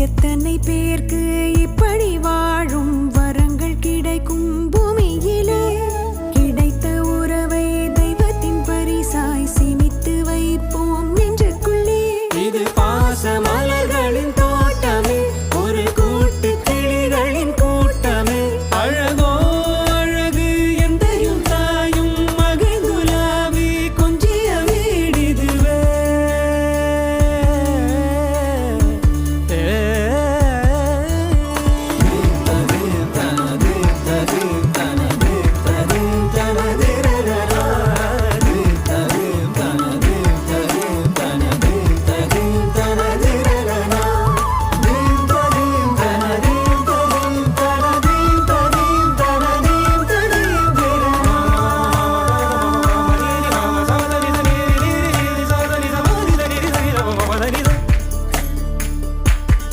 எத்தனை பேருக்கு